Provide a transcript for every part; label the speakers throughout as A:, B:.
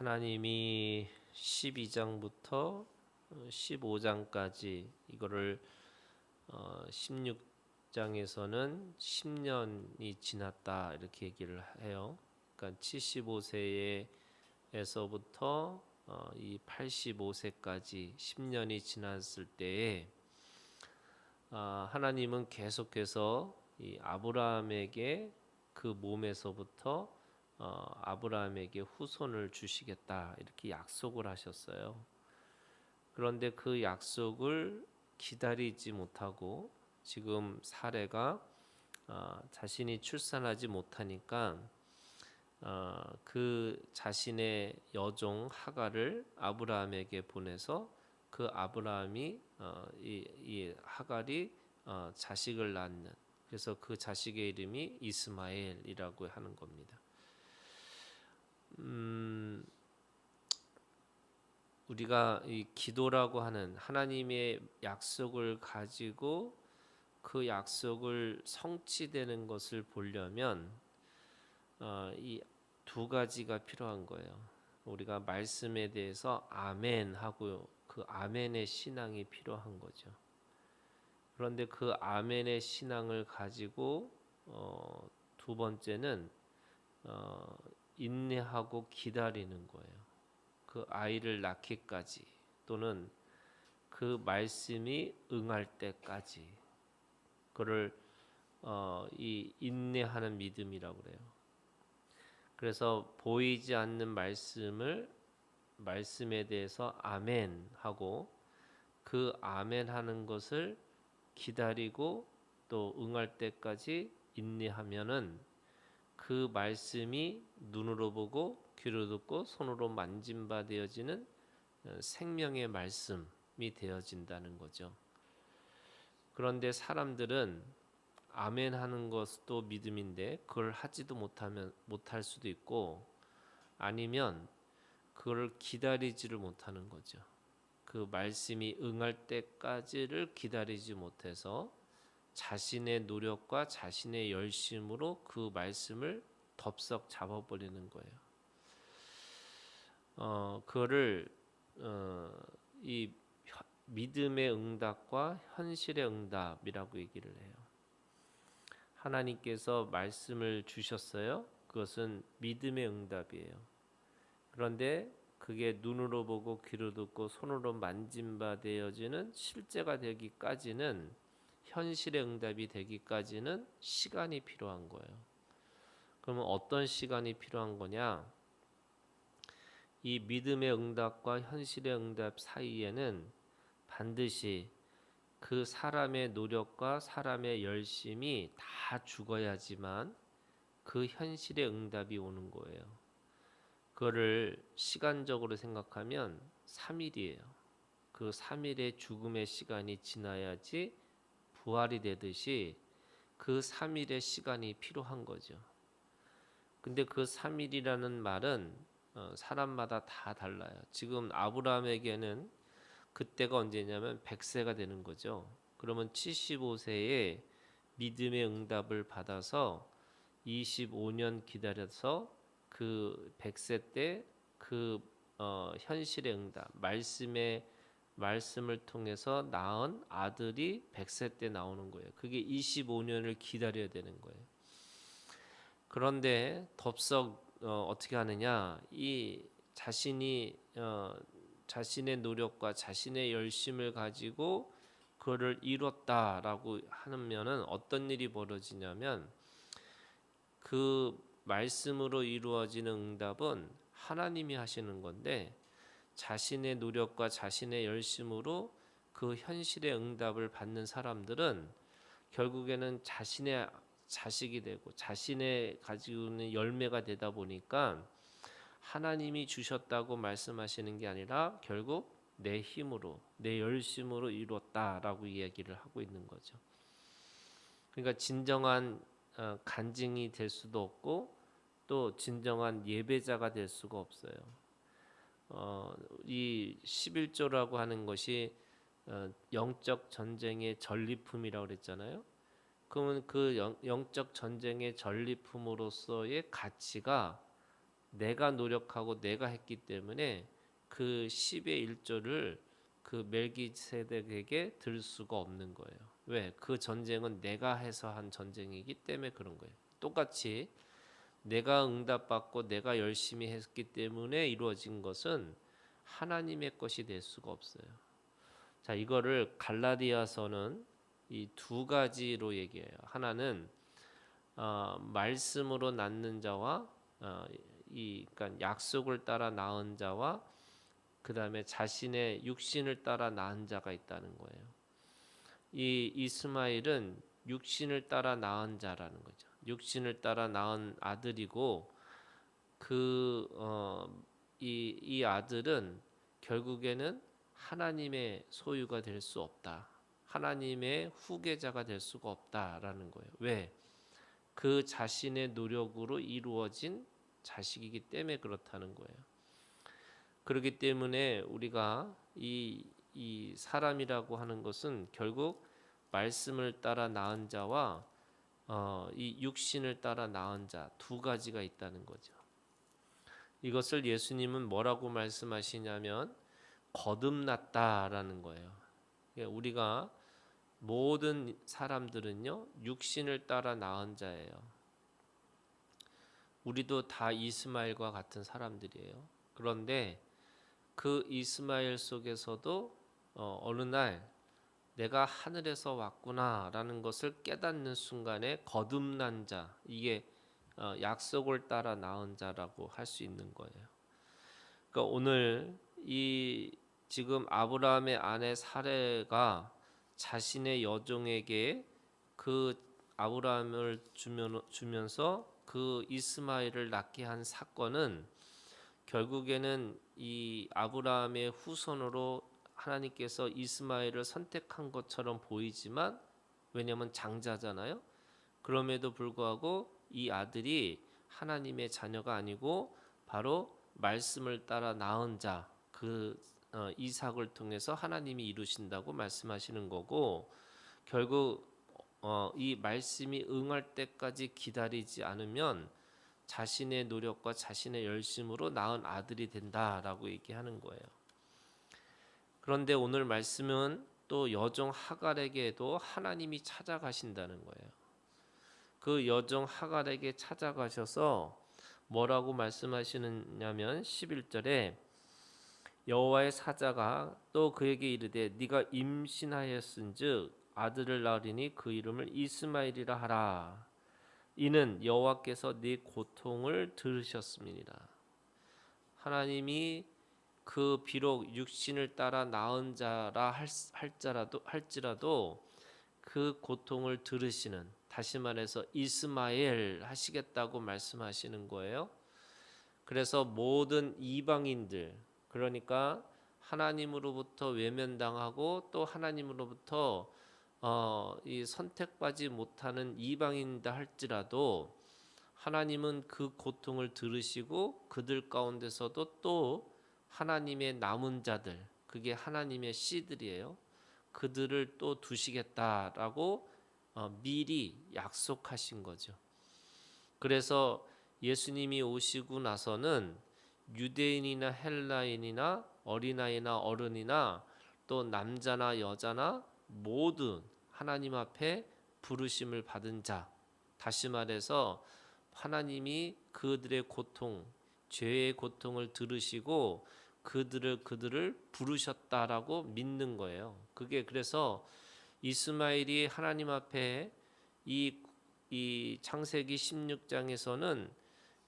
A: 하나님이 12장부터 15장까지 이거를 어, 16장에서는 10년이 지났다 이렇게 얘기를 해요. 그러니까 75세에서부터 어, 이 85세까지 10년이 지났을 때에 아, 하나님은 계속해서 이 아브라함에게 그 몸에서부터 어, 아브라함에게 후손을 주시겠다 이렇게 약속을 하셨어요. 그런데 그 약속을 기다리지 못하고 지금 사례가 어, 자신이 출산하지 못하니까 어, 그 자신의 여종 하갈을 아브라함에게 보내서 그 아브라함이 어, 이, 이 하갈이 어, 자식을 낳는 그래서 그 자식의 이름이 이스마엘이라고 하는 겁니다. 음, 우리가 이 기도라고 하는 하나님의 약속을 가지고 그 약속을 성취되는 것을 보려면 어, 이두 가지가 필요한 거예요. 우리가 말씀에 대해서 아멘 하고 그 아멘의 신앙이 필요한 거죠. 그런데 그 아멘의 신앙을 가지고 어, 두 번째는 어, 인내하고 기다리는 거예요. 그 아이를 낳기까지 또는 그 말씀이 응할 때까지 그를 어, 이 인내하는 믿음이라고 그래요. 그래서 보이지 않는 말씀을 말씀에 대해서 아멘 하고 그 아멘 하는 것을 기다리고 또 응할 때까지 인내하면은 그 말씀이 눈으로 보고 귀로 듣고 손으로 만진 바 되어지는 어, 생명의 말씀이 되어진다는 거죠. 그런데 사람들은 아멘 하는 것도 믿음인데 그걸 하지도 못하면 못할 수도 있고 아니면 그걸 기다리지를 못하는 거죠. 그 말씀이 응할 때까지를 기다리지 못해서 자신의 노력과 자신의 열심으로 그 말씀을 덥석 잡아버리는 거예요. 어, 그거를 어, 이 믿음의 응답과 현실의 응답이라고 얘기를 해요. 하나님께서 말씀을 주셨어요. 그것은 믿음의 응답이에요. 그런데 그게 눈으로 보고 귀로 듣고 손으로 만진 바 되어지는 실제가 되기까지는 현실의 응답이 되기까지는 시간이 필요한 거예요. 그러면 어떤 시간이 필요한 거냐? 이 믿음의 응답과 현실의 응답 사이에는 반드시 그 사람의 노력과 사람의 열심이 다 죽어야지만 그 현실의 응답이 오는 거예요. 그거를 시간적으로 생각하면 3일이에요. 그 3일의 죽음의 시간이 지나야지 부활이 되듯이 그 3일의 시간이 필요한 거죠. 근데 그 3일이라는 말은 어, 사람마다 다 달라요. 지금 아브라함에게는 그때가 언제냐면 100세가 되는 거죠. 그러면 75세에 믿음의 응답을 받아서 25년 기다려서 그 100세 때그 어, 현실의 응답, 말씀의 말씀을 통해서 낳은 아들이 100세 때 나오는 거예요. 그게 25년을 기다려야 되는 거예요. 그런데 덥석 어, 떻게 하느냐? 이 자신이 어, 자신의 노력과 자신의 열심을 가지고 그거를 이뤘다라고 하면은 어떤 일이 벌어지냐면 그 말씀으로 이루어지는 응답은 하나님이 하시는 건데 자신의 노력과 자신의 열심으로 그 현실의 응답을 받는 사람들은 결국에는 자신의 자식이 되고 자신의 가지고 있는 열매가 되다 보니까 하나님이 주셨다고 말씀하시는 게 아니라 결국 내 힘으로 내 열심으로 이루었다라고 이야기를 하고 있는 거죠. 그러니까 진정한 어, 간증이 될 수도 없고 또 진정한 예배자가 될 수가 없어요. 어, 이 11조라고 하는 것이 어, 영적 전쟁의 전리품이라고 그랬잖아요. 그러면 그 영, 영적 전쟁의 전리품으로서의 가치가 내가 노력하고 내가 했기 때문에 그 10의 1조를 그 멜기세덱에게 들 수가 없는 거예요. 왜? 그 전쟁은 내가 해서 한 전쟁이기 때문에 그런 거예요. 똑같이 내가 응답받고 내가 열심히 했기 때문에 이루어진 것은 하나님의 것이 될 수가 없어요. 자, 이거를 갈라디아서는 이 두 가지로 얘기해요. 하나는 어, 말씀으로 낳는 자와 어, 이 그러니까 약속을 따라 낳은 자와 그 다음에 자신의 육신을 따라 낳은 자가 있다는 거예요. 이 이스마일은 육신을 따라 낳은 자라는 거죠. 육신을 따라 낳은 아들이고 그 어, 이, 이 아들은 결국에는 하나님의 소유가 될 수 없다. 하나님의 후계자가 될 수가 없다라는 거예요. 왜? 그 자신의 노력으로 이루어진 자식이기 때문에 그렇다는 거예요. 그렇기 때문에 우리가 이, 이 사람이라고 하는 것은 결국 말씀을 따라 낳은 자와 어, 이 육신을 따라 낳은 자 두 가지가 있다는 거죠. 이것을 예수님은 뭐라고 말씀하시냐면 거듭났다라는 거예요. 그러니까 우리가 모든 사람들은요 육신을 따라 낳은 자예요. 우리도 다 이스마엘과 같은 사람들이에요. 그런데 그 이스마엘 속에서도 어, 어느 날 내가 하늘에서 왔구나라는 것을 깨닫는 순간에 거듭난 자 이게 어, 약속을 따라 낳은 자라고 할 수 있는 거예요. 그러니까 오늘 이 지금 아브라함의 아내 사례가 자신의 여종에게 그 아브라함을 주면, 주면서 그 이스마엘을 낳게 한 사건은 결국에는 이 아브라함의 후손으로 하나님께서 이스마엘을 선택한 것처럼 보이지만 왜냐하면 장자잖아요. 그럼에도 불구하고 이 아들이 하나님의 자녀가 아니고 바로 말씀을 따라 낳은 자그 어, 이삭을 통해서 하나님이 이루신다고 말씀하시는 거고 결국 어, 이 말씀이 응할 때까지 기다리지 않으면 자신의 노력과 자신의 열심으로 낳은 아들이 된다라고 얘기하는 거예요. 그런데 오늘 말씀은 또 여종 하갈에게도 하나님이 찾아가신다는 거예요. 그 여종 하갈에게 찾아가셔서 뭐라고 말씀하시느냐면 11절에 여호와의 사자가 또 그에게 이르되 네가 임신하였은즉 아들을 낳으리니 그 이름을 이스마엘이라 하라. 이는 여호와께서 네 고통을 들으셨습니다. 하나님이 그 비록 육신을 따라 낳은 자라 할, 할자라도 할지라도 그 고통을 들으시는 다시 말해서 이스마엘 하시겠다고 말씀하시는 거예요. 그래서 모든 이방인들 그러니까 하나님으로부터 외면당하고 또 하나님으로부터 어, 이 선택받지 못하는 이방인다 할지라도 하나님은 그 고통을 들으시고 그들 가운데서도 또 하나님의 남은 자들 그게 하나님의 씨들이에요. 그들을 또 두시겠다라고 어, 미리 약속하신 거죠. 그래서 예수님이 오시고 나서는 유대인이나 헬라인이나 어린아이나 어른이나 또 남자나 여자나 모든 하나님 앞에 부르심을 받은 자 다시 말해서 하나님이 그들의 고통 죄의 고통을 들으시고 그들을 그들을 부르셨다라고 믿는 거예요. 그게 그래서 이스마엘이 하나님 앞에 이, 이 창세기 16장에서는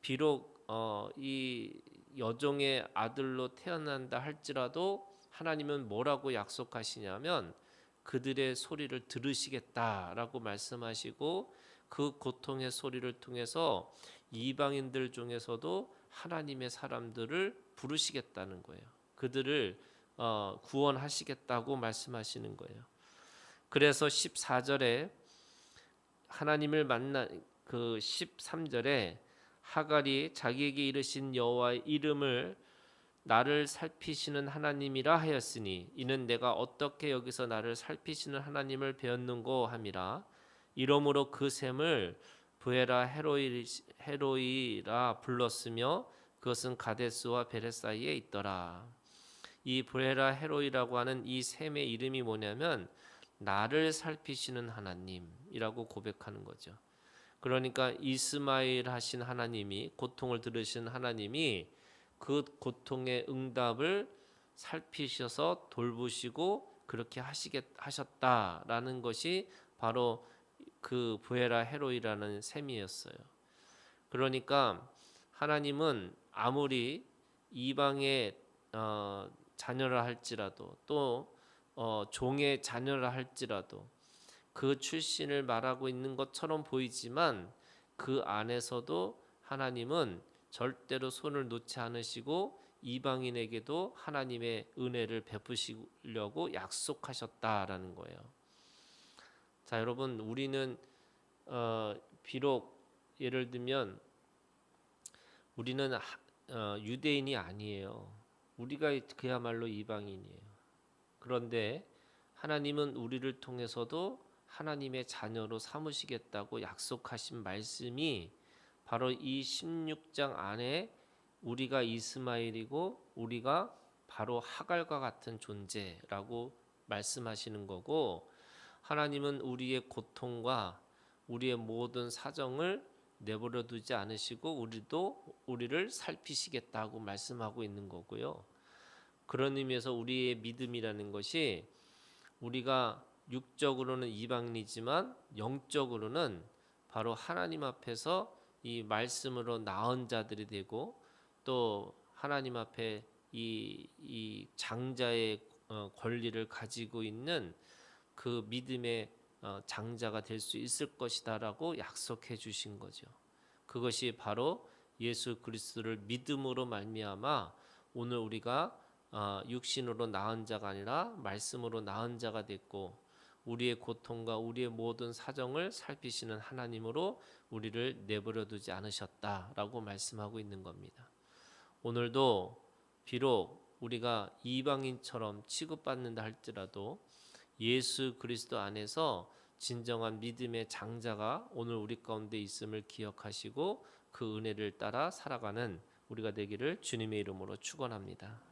A: 비록 어, 이 여종의 아들로 태어난다 할지라도 하나님은 뭐라고 약속하시냐면 그들의 소리를 들으시겠다라고 말씀하시고 그 고통의 소리를 통해서 이방인들 중에서도 하나님의 사람들을 부르시겠다는 거예요. 그들을 어, 구원하시겠다고 말씀하시는 거예요. 그래서 14절에 하나님을 만나 그 13절에 하갈이 자기에게 이르신 여호와의 이름을 나를 살피시는 하나님이라 하였으니 이는 내가 어떻게 여기서 나를 살피시는 하나님을 배웠는고 함이라 이러므로 그 샘을 부에라 헤로이, 헤로이라 불렀으며 그것은 가데스와 베레 사이에 있더라. 이 브레라 헤로이라고 하는 이 셈의 이름이 뭐냐면 나를 살피시는 하나님이라고 고백하는 거죠. 그러니까 이스마일 하신 하나님이 고통을 들으신 하나님이 그 고통의 응답을 살피셔서 돌보시고 그렇게 하시겠 하셨다라는 것이 바로 그 부에라 헤로이라는 셈이었어요. 그러니까 하나님은 아무리 이방의 어, 자녀라 할지라도 또 어, 종의 자녀라 할지라도 그 출신을 말하고 있는 것처럼 보이지만 그 안에서도 하나님은 절대로 손을 놓지 않으시고 이방인에게도 하나님의 은혜를 베푸시려고 약속하셨다라는 거예요. 자, 여러분 우리는 어, 비록 예를 들면 우리는 하- 어, 유대인이 아니에요. 우리가 그야말로 이방인이에요. 그런데 하나님은 우리를 통해서도 하나님의 자녀로 삼으시겠다고 약속하신 말씀이 바로 이 16장 안에 우리가 이스마엘이고 우리가 바로 하갈과 같은 존재라고 말씀하시는 거고 하나님은 우리의 고통과 우리의 모든 사정을 내버려 두지 않으시고 우리도 우리를 살피시겠다고 말씀하고 있는 거고요. 그런 의미에서 우리의 믿음이라는 것이 우리가 육적으로는 이방이지만 영적으로는 바로 하나님 앞에서 이 말씀으로 나은 자들이 되고 또 하나님 앞에 이, 이 장자의 어, 권리를 가지고 있는 그 믿음의 어, 장자가 될 수 있을 것이다라고 약속해 주신 거죠. 그것이 바로 예수 그리스도를 믿음으로 말미암아 오늘 우리가 어, 육신으로 나은 자가 아니라 말씀으로 나은 자가 됐고 우리의 고통과 우리의 모든 사정을 살피시는 하나님으로 우리를 내버려 두지 않으셨다라고 말씀하고 있는 겁니다. 오늘도 비록 우리가 이방인처럼 취급받는다 할지라도 예수 그리스도 안에서 진정한 믿음의 장자가 오늘 우리 가운데 있음을 기억하시고 그 은혜를 따라 살아가는 우리가 되기를 주님의 이름으로 축원합니다.